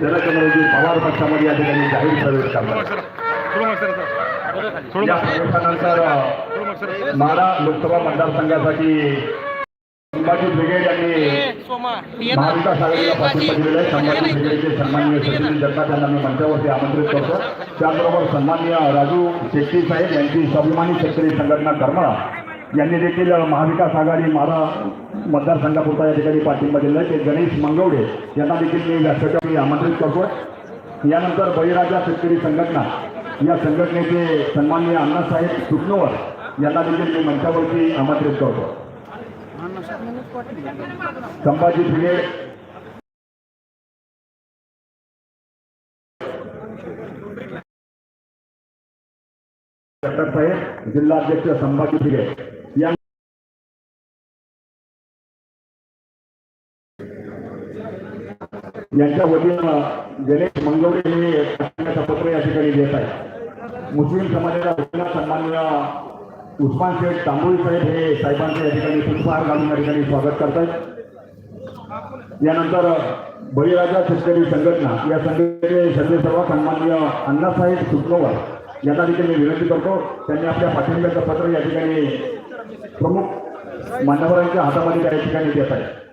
शरदचंद्रजी पवार पक्षामध्ये या ठिकाणी जाहीर प्रवेश करतात या प्रवेशानंतर माडा लोकसभा मतदारसंघासाठी संभाजी ब्रिगेड यांनी महाविकास आघाडीला पाठिंबा दिलेला आहे. संभाजी ब्रिगेडचे सन्माननीय सचिन जगताप यांना मी मंचावरती आमंत्रित करतो. त्याचबरोबर सन्माननीय राजू शेट्टी साहेब यांची स्वाभिमानी शेतकरी संघटना करमाळा यांनी देखील महाविकास आघाडी मारा मतदारसंघापुरता या ठिकाणी पाठिंबा दिला आहे ते गणेश मंगवडे यांना देखील मी व्यासपीठावर आमंत्रित करतो यानंतर बळीराजा शेतकरी संघटना. या संघटनेचे सन्माननीय अण्णासाहेब सुकनोवर यांना देखील मी मंचावरती आमंत्रित करतो. संभाजी भिडे. साहेब जिल्हाध्यक्ष संभाजी भिडे. यांच्या वतीनं गणेश मंगवडे हे पत्र या ठिकाणी देत आहे मुस्लिम समाजाच्या वतीनं सन्माननीय उस्मान शेठ तांबोळी साहेब हे साहेबांच्या या ठिकाणी पुष्पहार घालून या ठिकाणी स्वागत करतायत यानंतर बळीराजा शेतकरी संघटना या संघटनेचे सर्व सन्माननीय अण्णासाहेब सुकनोवर यांना देखील मी विनंती करतो त्यांनी आपल्या पाठिंब्याचं पत्र या ठिकाणी प्रमुख मान्यवरांच्या हातामध्ये त्या ठिकाणी देत आहे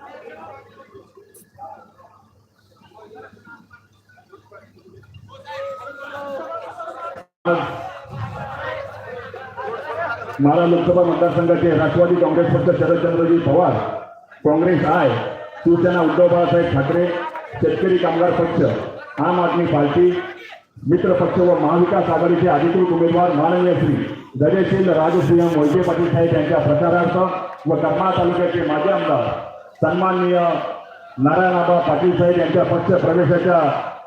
मारा लोकसभा मतदारसंघाचे Rashtravadi Congress Paksha Sharadchandraji Pawar Congress I Shiv Sena Uddhav Balasaheb Thackeray Shetkari Kamgar Paksha आम आदमी पार्टी मित्र पक्ष व महाविकास आघाडीचे अधिकृत उमेदवार माननीय श्री धैर्यशील राजसिंह मोहिते पाटील साहेब यांच्या प्रचारार्थ व करमाळा तालुक्याचे माजी आमदार सन्माननीय नारायणआबा पाटील साहेब यांच्या पक्ष प्रवेशाच्या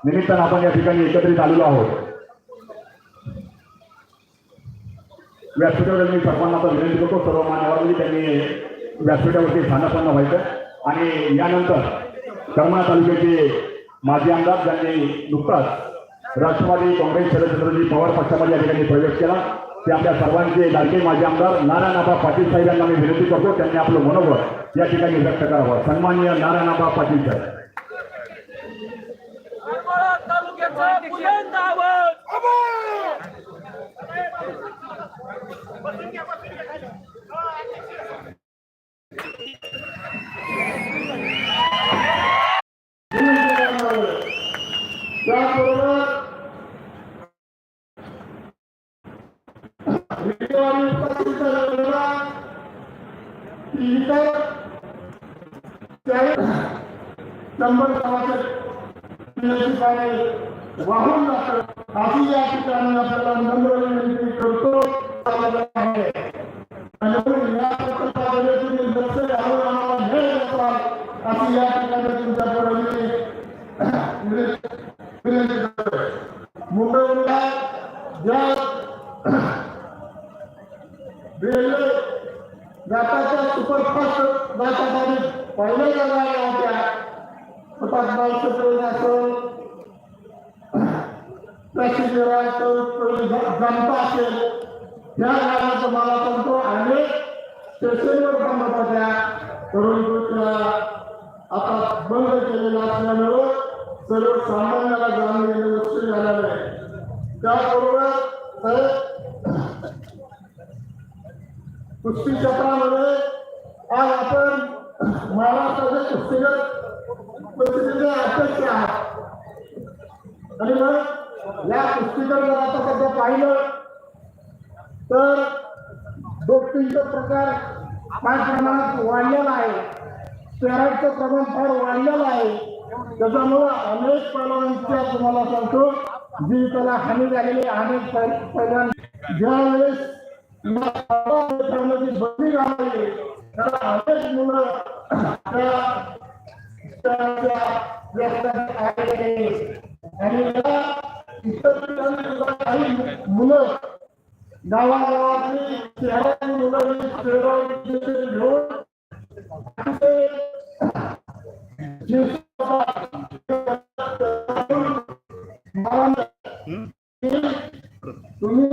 निमित्तानं आपण या ठिकाणी एकत्रित आलेलो आहोत. व्यासपीठावर मी सर्वांना विनंती करतो सर्व मान्यवरांनी म्हणजे त्यांनी व्यासपीठावरती स्थानापन्न व्हायचं. आणि यानंतर करमाळा तालुक्याचे माजी आमदार ज्यांनी नुकताच राष्ट्रवादी काँग्रेस शरदचंद्रजी पवार पक्षामध्ये या ठिकाणी प्रवेश केला. ते आपल्या सर्वांचे लाडके माजी आमदार नारायणाबा पाटील साहेब यांना मी विनंती करतो त्यांनी आपलं मनोबळ या ठिकाणी व्यक्त करावं. सन्मान्य नारायणाबा पाटील साहेब करमाळा तालुक्याचा बुलंद आवाज त्याबरोबर विद्यमान उपस्थित झालेल्या इतर चाळीस शंभर गावाचे ठिकाणी वाहून जातं अशी या ठिकाणी आपल्याला नम्र विनंती करतो आहे. अशी या ठिकाणी तुमच्याकडे विनंती मुंबईला ज्या या गावाचं मला सांगतो आणि स्टेशनवर थांबत होत्या. आता बंद केलेल्या असल्यामुळं सर्वसामान्याला जाणून घेणे मुश्किल झालेलं आहे. त्याबरोबर कुस्ती क्षेत्रामध्ये आज आपण महाराष्ट्राचे कुस्तीगत प्रतिनिधी अध्यक्ष आहात. आणि मग या कुस्तीगत जर आता सध्या पाहिलं तर डोपिंगचा प्रकार काय प्रमाणात वाढलेला आहे. स्टेरॉइडचं प्रमाण फार वाढलेलं आहे. त्याच्यामुळं अनेक पैलवांच्या तुम्हाला सांगतो जी त्याला हानी झालेली अनेक पैलवान ज्यावेळेस या बंदी घालावी त्याला अनेक मुलं आणि काही मुलं गावागावातली शहरातली मुलं ही घेऊन तुम्ही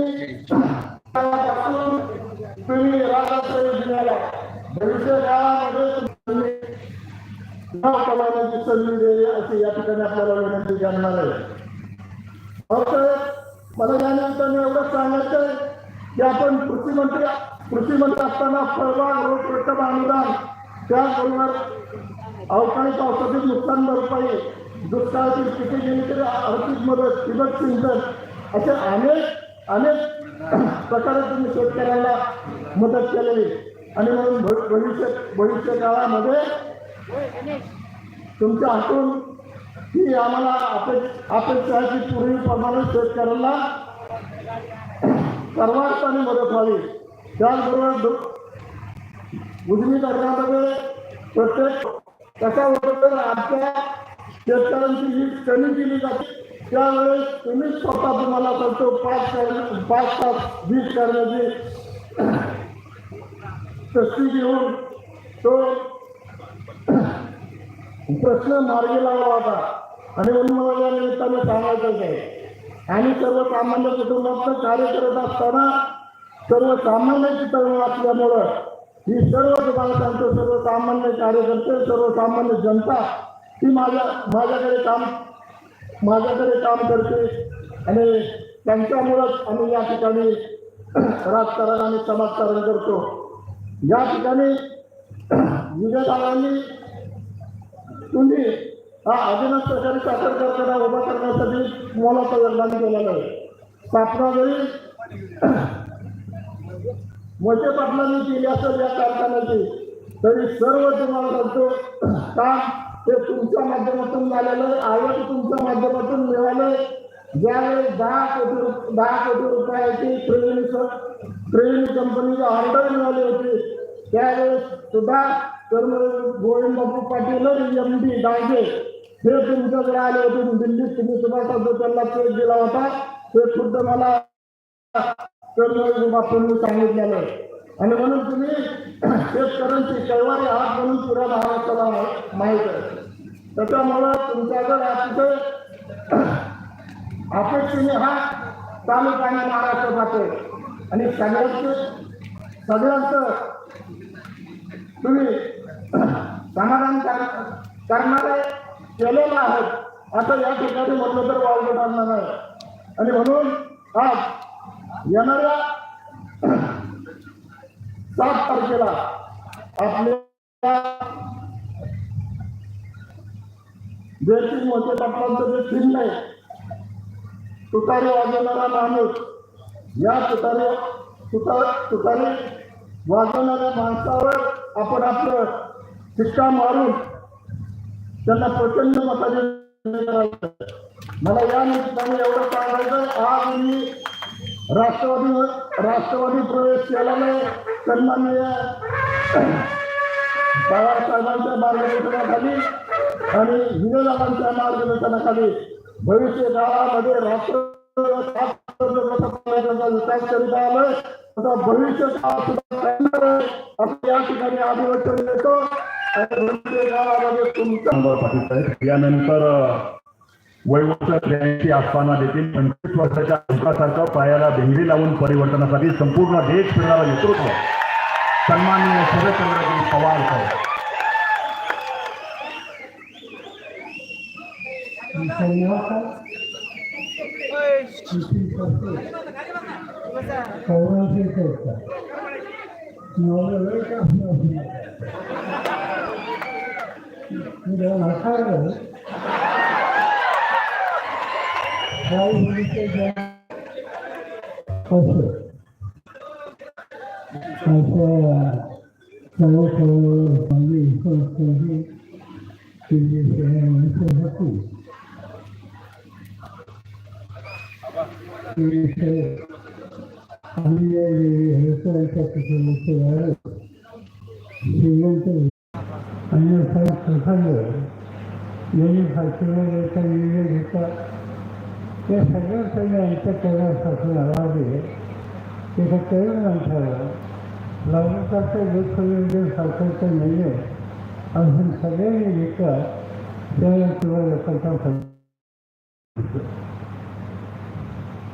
तुम्ही राजासाहेब जिल्ह्याला भविष्य काळामध्ये तुम्ही संधी अशी या ठिकाणी आपल्याला विनंती करणार आहे फक्त मला या निमित्ताने एवढं सांगायचं आहे की आपण कृषी मंत्री कृषी मंत्री असताना फळबाग रोड प्रकल्प अनुदान त्याचबरोबर अवकाळी पावसाचे नुकसान भरपाई दुष्काळातील पिके गेली तरी आर्थिक मदत ठिबक सिंचन असे अनेक अनेक प्रकारे तुम्ही शेतकऱ्याला मदत केलेली. आणि म्हणून भ- भविष्य भविष्य काळामध्ये तुमच्या हातून ही आम्हाला अपेक्ष अपेक्षा आहे की पूर्वीप्रमाणे शेतकऱ्यांना सर्वार्थाने मदत व्हावी. त्याचबरोबर दु- उजनी प्रत्येक कशाबरोबर आमच्या शेतकऱ्यांची जी कमी केली जाते त्यावेळेस तुम्ही स्वतः तुम्हाला करतो पाच कर- पाच तास वीज करण्याची तस्ती घेऊन तो प्रश्न मार्गी लावला होता आणि म्हणून मला या निमित्ताने सांगायचं आहे. आणि सर्वसामान्य कुटुंबातलं कार्य करत असताना सर्वसामान्याची तळमळ असल्यामुळं ही सर्व बालकांचं सांगतो सर्वसामान्य कार्यकर्ते सर्वसामान्य जनता ही माझ्या माझ्याकडे काम माझ्याकडे काम करते. आणि त्यांच्यामुळंच आम्ही या ठिकाणी राजकारण आणि समाजकारण करतो. या ठिकाणी विजयदारांनी तुम्ही हा अजूनच प्रकारे साखर कारखाना उभा करण्यासाठी मोलाचा योगदान केलेलं आहे. स्थापना जरी मोठे पाटलांनी केली असेल या कारखान्याची तरी सर्व तुम्हाला सांगतो काम ते तुमच्या माध्यमातून झालेलं आहे. तुमच्या माध्यमातून मिळालं ज्यावेळेस दहा कोटी दहा कोटी रुपयाची ट्रेनिंग ट्रेनिंग कंपनीची ऑर्डर मिळाली होती त्यावेळेस सुद्धा कर्म गोविंद बापू पाटील एम डी डांगे हे तुमच्याकडे आले होते दिल्लीत तुम्ही सुभाष त्यांना चेक दिला होता. ते खुद्द मला बापूंनी सांगितलेलं आणि म्हणून तुम्ही शेतकऱ्यांची कैवारी हात म्हणून पुऱ्या महाराष्ट्राला माहीत माहीत आहे. त्याच्यामुळं तुमच्याकडे अतिशय अपेक्षेने हा चालू पाणी महाराष्ट्र जाते. आणि सगळ्यांचं सगळ्यांचं तुम्ही समाधान कर- करणारे केलेला आहेत आता या ठिकाणी म्हटलं तर वावलं टाकणार नाही आणि म्हणून आज येणाऱ्या सात तारखेला आपल्या देशी मोठे पाटलांचं जे चिन्ह आहे तुतारी वाजवणारा माणूस या तुतारी तुतार तुतारी वाजवणाऱ्या माणसावर आपण आपलं शिक्का मारून त्यांना प्रचंड मताने मला या निमित्ताने एवढं सांगायचं आज मी राष्ट्रवादी हो- राष्ट्रवादी प्रवेश केला नाही. सन्माननीय बाळासाहेबांच्या मार्गदर्शनाखाली आणि विजयदादांच्या मार्गदर्शनाखाली भविष्य काळामध्ये राष्ट्र विकास करीत आलोय आता भविष्य काळ सुद्धा असं या ठिकाणी अभिवचन देतो पाटील साहेब यानंतर वैवत्य त्र्याऐंशी असताना देखील पंचवीस वर्षाच्या अंकासारखा पायाला भेंगडी लावून परिवर्तनासाठी संपूर्ण देश फिरणारा नेतृत्व सन्माननीय शरदचंद्रजी पवार साहेब. 내가 나 사랑해. 나이 우리 때가 벌써 벌써 저그 거기 거기 이제 생활을 했고 이제 아니에요. 회사에서 그걸 지금 अन्यथा सुखांवर यांनी फाशीचा निर्णय घेतला त्या सगळ्या सगळ्या अंतकरणापासून आवाजे एका तरुण माणसाला लागण्याचा लोकसभेमध्ये साकारचा निर्णय अजून सगळ्यांनी घेतला त्याला किंवा लोकांचा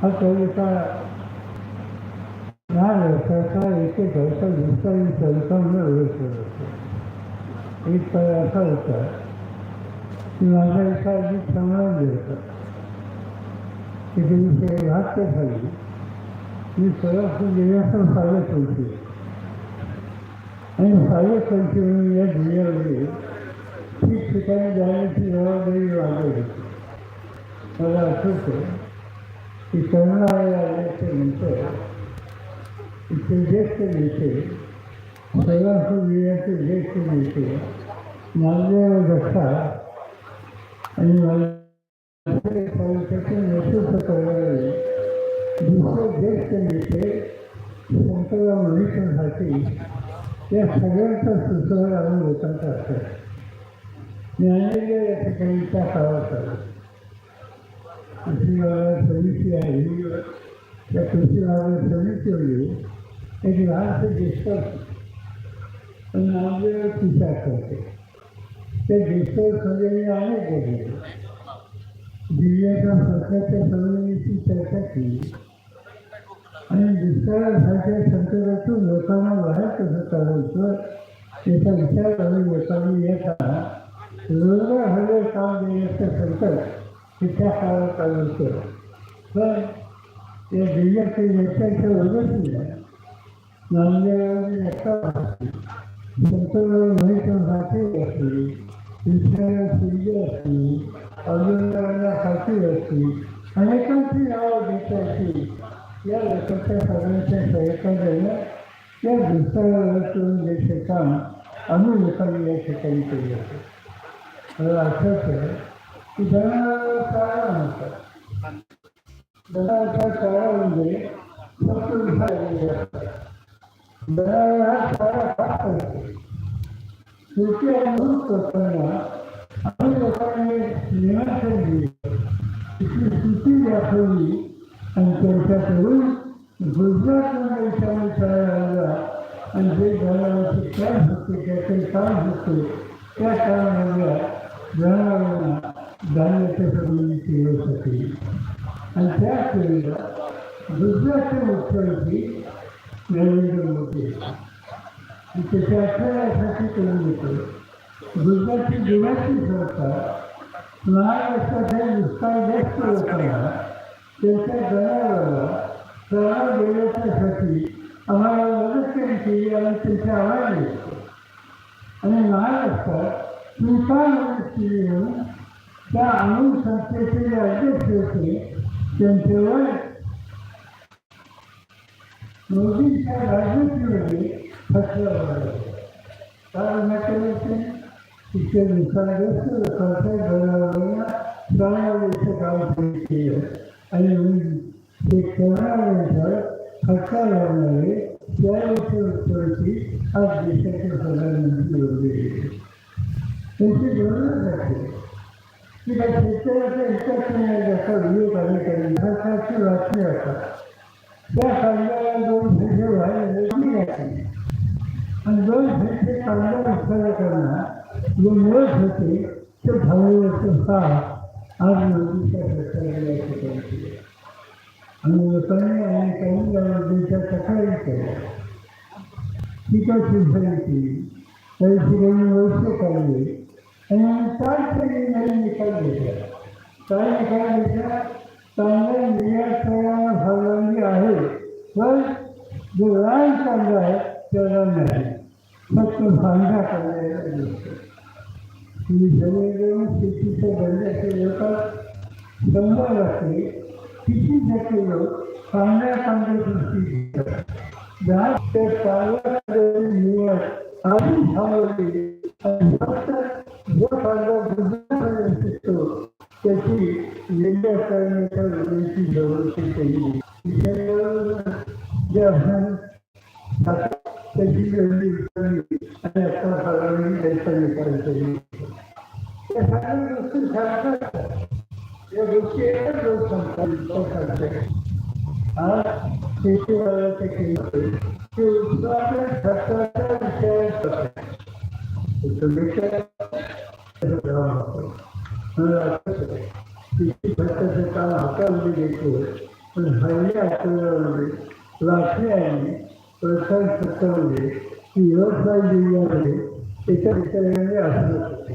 हा कविता लहान वर्षाचा एक एक दुसऱ्या जातो एक काळ असा होता माझा एका अगदी संबंध होता तिथे वाक्य झाली मी सोलापूर जिल्ह्यातून साधत होती आणि साधत होती म्हणून या जिल्ह्यामध्ये ठिकठिकाणी जाण्याची जबाबदारी वाढत होती मला आठवतं की करुणालय आल्याच्यानंतर इथे ज्येष्ठ नेते सोलापूर विजयाचे ज्येष्ठ नेते नामदेव दत्ता आणि मला तालुक्याचे नेतृत्व करणारे दुसरे ज्येष्ठ नेते शंकरराव मणिकरसाठी या सगळ्यांचा सुचवण आम्ही लोकांचा असतात ज्ञानेंद्र या ठिकाणी त्या काळात कृषी बाजार समिती आहे त्या कृषी बाजार समितीमध्ये एक लहानसे ज्येष्ठ नामदेव विचार करते. ते डिस्कसमध्ये मी अनेक गेले दिव्याच्या सरकारच्या सगळ्यांची चर्चा केली. आणि दुष्काळासारख्या संकटातून लोकांना बाहेर कसं काढायचं त्याचा विचार आम्ही लोकांनी येता रोजगार हवे काम देण्याचं संकट हे त्या काळात आलं होतं. पण या जिल्ह्यातील नेत्यांच्या वगैरे नांदेडमध्ये नका शंकरराव महिलांसाठी असली विठ्ठलराव शिंदे असली अर्जुनरावांना खाती असली अनेकांची नावं घेत असली या लोकांच्या सगळ्यांच्या सहकार्यानं या दुष्काळातून जे काम आम्ही लोकांनी या ठिकाणी केले होते मला आठवतं की जनावरांना शाळा म्हणतात जनावरांच्या शाळा म्हणजे फक्त शेवटी अनुभव करताना आम्ही लोकांनी निमंत्रण दिले तिची स्थिती दाखवली आणि त्यांच्याकडून गुजरात देशाने शाळा आणि जे जनावरांचे काय होते त्याचे काम होते त्या काळामधल्या जनावरांना धान्याच्या समिती केल्यासाठी आणि त्याच वेळेला गुजरातचे मुख्यमंत्री नरेंद्र मोदी आणि त्याच्या अठरासाठी करून देतो गुजरातची देवाची सरकार महाराष्ट्राच्या दुष्काळग्रस्त लोकांना त्यांच्या जनावरांना शाळा देण्याच्यासाठी आम्हाला मदत केली केली आणि त्यांचे आवाज घेतले आणि लहान महाराष्ट्रात तुमचा मदत केली म्हणून त्या अणू संस्थेचे जे अध्यक्ष होते त्यांच्यावर मोदींच्या राजनीतीमध्ये फसला कारण म्हटलं तिथे नुकसानग्रस्त लोकांच्या जनावरांना प्राण्याचं काम केलं आणि ते करणाऱ्यांच्या खर्चा लावणारे त्यावेळेच्या उत्तराची आज देशाचे प्रधानमंत्री होते त्यांची गरज आहे की त्या शेतकऱ्याच्या हिताचं नाही ज्याचा विरोध आम्ही करेल सरकारची बातमी असतात त्या कांद्याला दोन पैसे आणि दोन पैसे कांदा उत्तर करणार जे मिळत होते ते ठरवण्याचं साथ आज मोदीच्या आणि लोकांनी आणि काही देशात तक्रारी केल्या शिवसेना केली काही ठिकाणी काढले आणि चार तरी निकाल घेतला काय निकाल घेतला कांदा निर्यात करायला परवानगी आहे. पण जो लहान चांगला आहे त्याला नाही. फक्त कांदा दिसतो तुम्ही सगळे शेतीच्या धंद्याचे लोक शंभर असते किती टक्के लोक चांगल्या चांगल्या गोष्टी घेतात. दहा ते चालक निवड आधी थांबवली आणि फक्त जो चांगला गुजरात असतो त्याची वेगळी वेगळ्या त्या वेळेची प्रवृत्ती केली जे असणार त्याची वेगळी विचारली आणि आता सगळ्यांनी त्याचा विचार केली. या सगळ्या गोष्टी सांगतात. या गोष्टी एकच लोक सांगतात. विचार आज शेतीवाल्याचे केले ते उत्पादन खर्चाच्या विषयात तुम्ही किती खर्चाचं काम हातामध्ये पण प्रसार की जिल्ह्यामध्ये त्याच्या विचाराने असत होते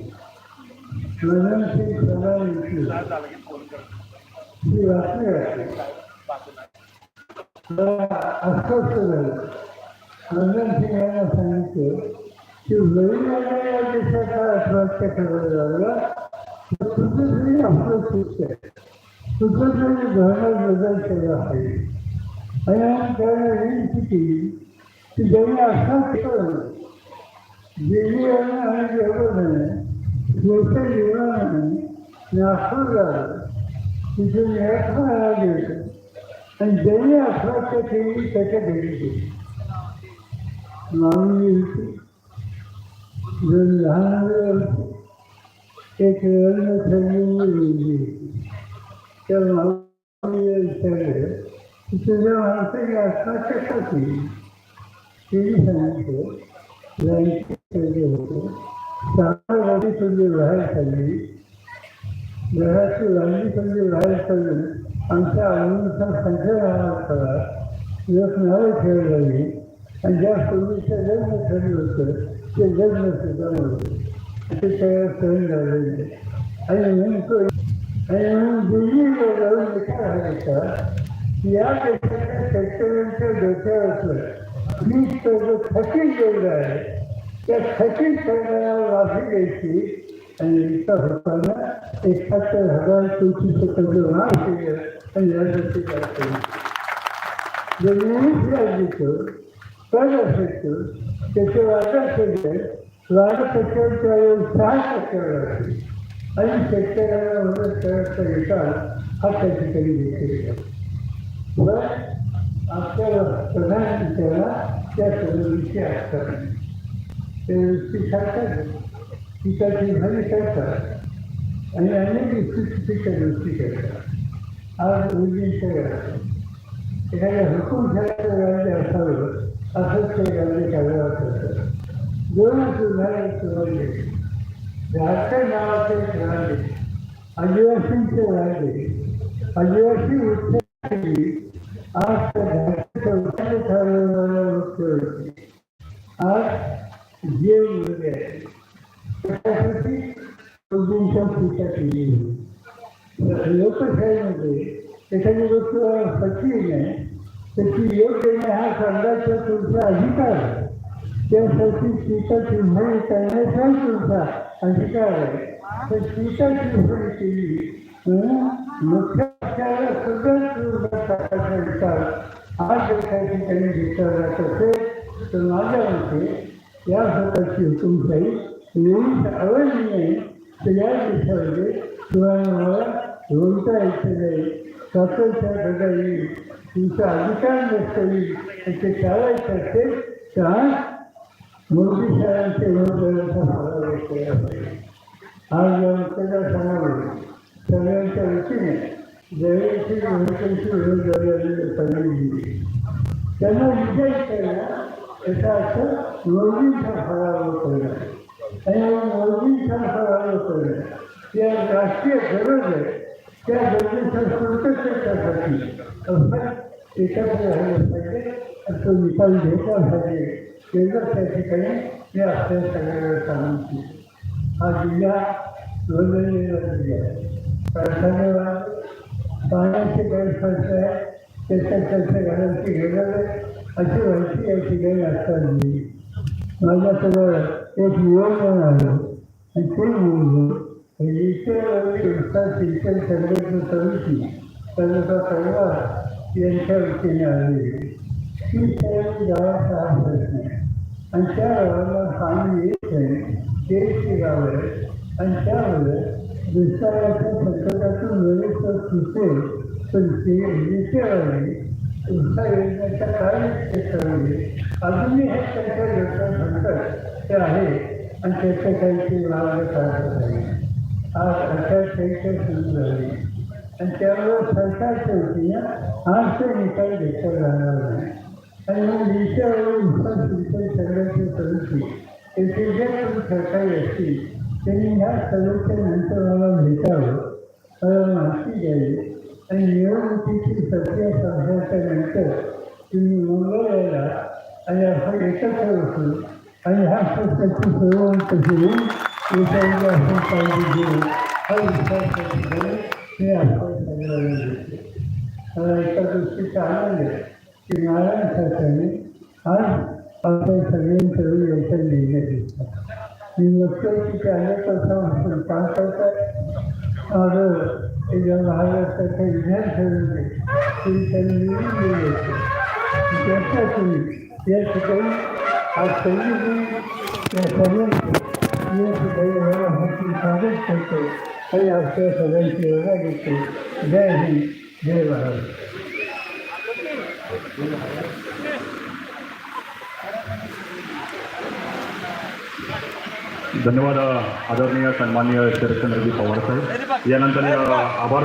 ही मला अस्वस्थ झालं यांना सांगितलं की वडिलांना देशाचा आत्महत्या करायला लागला आपलं चूक आहे तुझं आहे आणि आम्ही त्याला की देवी आणि जीवनाने झालं तिथे गेलं आणि ज्यांनी आत्महत्या केली त्याच्या घरी गेली होती जर लहान होती एक लग्न ठरलेली मुलगी होती. त्या मागणीला विचारलं की तुझ्या माणसाची आत्महत्या का केली तिने सांगितलं बँकेत ठेवले होते चांगल्या गाडी तुझी बाहेर काढली घराची लांबी तुझी बाहेर काढून आमच्या आवडीचा संख्या राहणार करा एक नावे ठेवली लागली आणि ते सगळं सहन झालेलं नाही. आणि नेमकं आणि म्हणून दिल्लीला जाऊन विचार करायचा या देशाच्या शेतकऱ्यांच्या डोक्यावर मी तो थकीत गेलेला आहे त्या थकीत करण्याला वाफी द्यायची आणि एका होताना एकाहत्तर हजार कोटीचं कर्ज माफ केलं आणि यासाठी काय केलं जे नेहमीच राज्याचं कर असायचं त्याचे वाटा केले वाढ टक्क्याच्या सहा टक्क्यावर असेल आणि शेतकऱ्याला मदत करायचा विचार हा त्या ठिकाणी देखील व आपल्याला प्रधानमंत्र्याला त्या संबंधीची असतात ते नुसती सरकार पिकाची भरी करतात आणि अनेक चुकीच्या गोष्टी करतात आज उर्जेच्या एखाद्या हुकूम झाल्याचं राज्य असावं असंच ते राज्य कारभार करतात दोनच उदाहरण राज्य झारखंड नावाचे एक राज्य आदिवासींचे राज्य आदिवासी उत्तर आज त्या उत्तर ठरवणाऱ्या मुख्यमंत्री आज जे मुलगे त्यासाठी दोघींच्या टीका केली होती लोकशाहीमध्ये एखादी गोष्ट सचिव नाही त्याची योग्य नाही हा सरकारचा तुमचा अधिकार आहे त्यासाठी टीका चिन्हणी करण्याचा तुमचा अधिकार आहे? तर टीका चिन्हणी केली. म्हणून सुद्धा तुरुंगात टाकायचा विचार. हा जर काही ठिकाणी घेतला जात असेल तर माझ्या मते या स्वतःची हुकुमशाही नेहमीच आवडली नाही तर या दिवसामध्ये तुम्हाला मला बोलता येतं नाही स्वातंत्र्य बघा येईल तुमचा अधिकार नसता येईल आणि ते चालायचं असेल तर आज मोदी साहेबांचे विरोधाचा फरार केला आज या मतदारसंघामध्ये सगळ्यांच्या वतीने जयंती महत्वाची विरोध झालेले सांगितली त्यांना विजय केला याचा अर्थ मोदींचा फरार करणं आणि मोदींचा फरार करणं या राष्ट्रीय गरज आहे त्या गरजेच्या पूर्ततेसाठी अर्थात एकत्र राहिलं पाहिजे आणि तो निकाल घेतला पाहिजे केंद्र त्या ठिकाणी मी आपल्या सगळ्यांना सांगितले हा जिल्हा नोंदणीला जिल्हा आहे कारखानेवाद पाण्याची गैरसोय आहे त्याच्या त्याच्या घरांची गरज आहे अशी माहिती या ठिकाणी असताना दिली माझ्यासमोर एक नियोजन आलं आणि ते नियोजन संस्था शिक्षण संघटना समिती त्यांचा परिवार यांच्या वतीने आलेली ती गावात आहे आणि त्या गावाला पाणी येत नाही ते गाव आहे आणि त्यामुळे दुष्काळाच्या संकटातून वेळेस सुटेल पण ते विषयाने तुमच्या योजनेच्या काय करावे अजूनही हे त्यांच्या योजना संकट ते आहे आणि त्याचं काही ते मार्ग काढत आहे आज आचारसंहिता सुरू झाली. आणि त्यामुळे सरकारच्या वतीनं आज ते निकाल घेतला जाणार नाही. आणि मग विषयावर इन्फ्रास्ट्रक्चर सगळ्यांची समिती येथे जे कोणी सरकारी असतील त्यांनी ह्या सभेच्या नंतर भेटावं मला माहिती द्यावी आणि निवडणुकीची प्रक्रिया संपल्याच्या नंतर तुम्ही मंगळवारला आणि आपण एकत्र बसून आणि ह्या प्रश्नाची सुरुवात कशी होईल विषयाला पाहिजे हा विचार हे आपण सगळ्यांना मला एका गोष्टीचा आनंद आहे की नारायण सरकारने आज आपल्या सगळ्यांकडून याच्या लिहिण्यात येतात मी बघतोय की ते अनेक वर्षापासून काम करतात माझं या महाराष्ट्राच्या विधानसभेमध्ये ते त्यांनी निवडून दिले होते त्याच्या तुम्ही या ठिकाणी आज सगळी मी या सगळ्यांची या ठिकाणी मला हाती स्वागत करतो आणि आपल्या सगळ्यांची रजा घेतो जय हिंद जय महाराष्ट्र धन्यवाद आदरणीय सन्माननीय शरदचंद्रजी पवार साहेब. यानंतर आभार